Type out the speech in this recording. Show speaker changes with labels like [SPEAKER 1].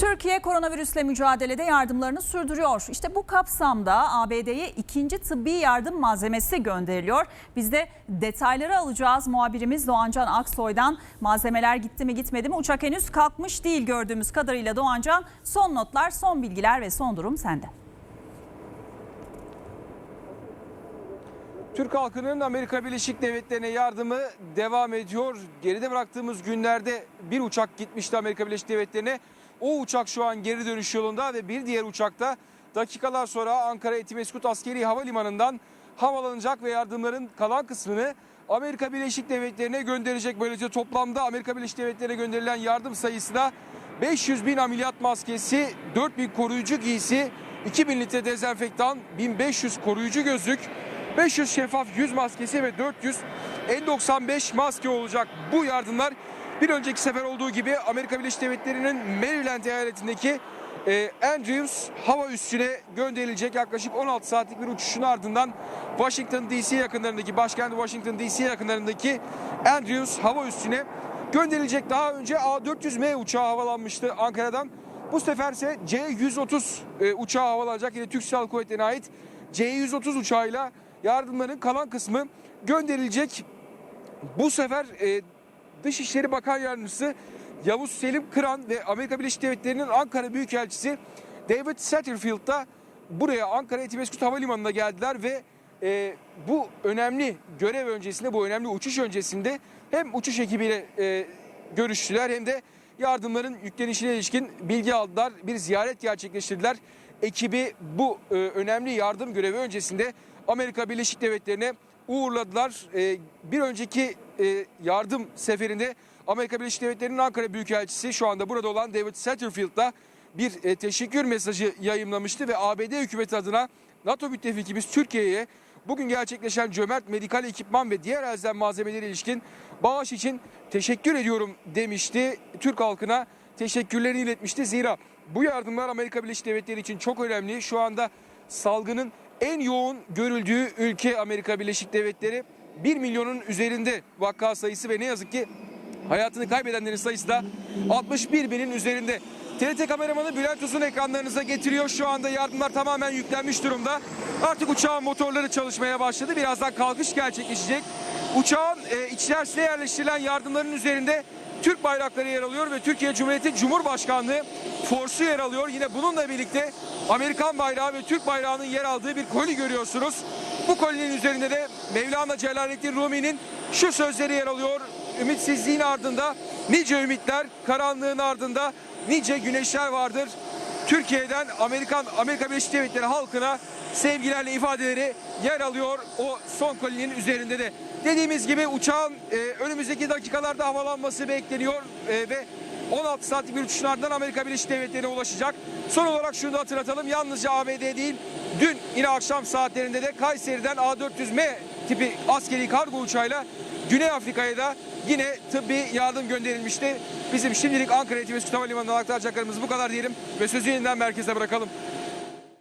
[SPEAKER 1] Türkiye koronavirüsle mücadelede yardımlarını sürdürüyor. İşte bu kapsamda ABD'ye ikinci tıbbi yardım malzemesi gönderiliyor. Biz de detayları alacağız. Muhabirimiz Doğancan Aksoy'dan malzemeler gitti mi gitmedi mi? Uçak henüz kalkmış değil gördüğümüz kadarıyla Doğancan. Son notlar, son bilgiler ve son durum sende.
[SPEAKER 2] Türk halkının Amerika Birleşik Devletleri'ne yardımı devam ediyor. Geride bıraktığımız günlerde bir uçak gitmişti Amerika Birleşik Devletleri'ne. O uçak şu an geri dönüş yolunda ve bir diğer uçakta dakikalar sonra Ankara Etimeskut Askeri Havalimanı'ndan havalanacak ve yardımların kalan kısmını Amerika Birleşik Devletleri'ne gönderecek. Böylece toplamda Amerika Birleşik Devletleri'ne gönderilen yardım sayısı da 500 bin ameliyat maskesi, 4 bin koruyucu giysi, 2000 litre dezenfektan, 1500 koruyucu gözlük, 500 şeffaf yüz maskesi ve 400 N95 maske olacak. Bu yardımlar bir önceki sefer olduğu gibi Amerika Birleşik Devletleri'nin Maryland eyaletindeki e, Andrews hava üssüne gönderilecek yaklaşık 16 saatlik bir uçuşun ardından Washington DC yakınlarındaki başkent Washington DC yakınlarındaki Andrews hava üssüne gönderilecek. Daha önce A400M uçağı havalanmıştı Ankara'dan. Bu sefer ise C-130 e, uçağı havalanacak. Yine Türk Silahlı Kuvvetleri'ne ait C-130 uçağıyla yardımların kalan kısmı gönderilecek. Bu sefer e, Dışişleri Bakan Yardımcısı Yavuz Selim Kıran ve Amerika Birleşik Devletleri'nin Ankara Büyükelçisi David Satterfield da buraya Ankara Etimeskut Havalimanı'na geldiler ve e, bu önemli görev öncesinde, bu önemli uçuş öncesinde hem uçuş ekibiyle e, görüştüler hem de yardımların yüklenişine ilişkin bilgi aldılar. Bir ziyaret gerçekleştirdiler. Ekibi bu e, önemli yardım görevi öncesinde Amerika Birleşik Devletleri'ne uğurladılar. E, bir önceki e, yardım seferinde Amerika Birleşik Devletleri'nin Ankara Büyükelçisi şu anda burada olan David Satterfield'da bir e, teşekkür mesajı yayımlamıştı ve ABD hükümeti adına NATO müttefikimiz Türkiye'ye bugün gerçekleşen cömert medikal ekipman ve diğer elzem malzemeleri ilişkin bağış için teşekkür ediyorum demişti. Türk halkına teşekkürlerini iletmişti. Zira bu yardımlar Amerika Birleşik Devletleri için çok önemli. Şu anda salgının en yoğun görüldüğü ülke Amerika Birleşik Devletleri. 1 milyonun üzerinde vaka sayısı ve ne yazık ki hayatını kaybedenlerin sayısı da 61 binin üzerinde. TRT kameramanı Bülent Uzun ekranlarınıza getiriyor. Şu anda yardımlar tamamen yüklenmiş durumda. Artık uçağın motorları çalışmaya başladı. Birazdan kalkış gerçekleşecek. Uçağın e, içerisine yerleştirilen yardımların üzerinde Türk bayrakları yer alıyor ve Türkiye Cumhuriyeti Cumhurbaşkanlığı forsu yer alıyor. Yine bununla birlikte Amerikan bayrağı ve Türk bayrağının yer aldığı bir koli görüyorsunuz. Bu kolinin üzerinde de Mevlana Celaleddin Rumi'nin şu sözleri yer alıyor. Ümitsizliğin ardında nice ümitler, karanlığın ardında nice güneşler vardır. Türkiye'den Amerikan Amerika Birleşik Devletleri halkına sevgilerle ifadeleri yer alıyor o son kolinin üzerinde de. Dediğimiz gibi uçağın e, önümüzdeki dakikalarda havalanması bekleniyor e, ve 16 saatlik bir uçuşun ardından Amerika Birleşik Devletleri'ne ulaşacak. Son olarak şunu da hatırlatalım. Yalnızca ABD değil, dün yine akşam saatlerinde de Kayseri'den A400M tipi askeri kargo uçağıyla Güney Afrika'ya da yine tıbbi yardım gönderilmişti. Bizim şimdilik Ankara Etimeskut Havalimanı'ndan aktaracaklarımız bu kadar diyelim ve sözü yeniden merkeze bırakalım.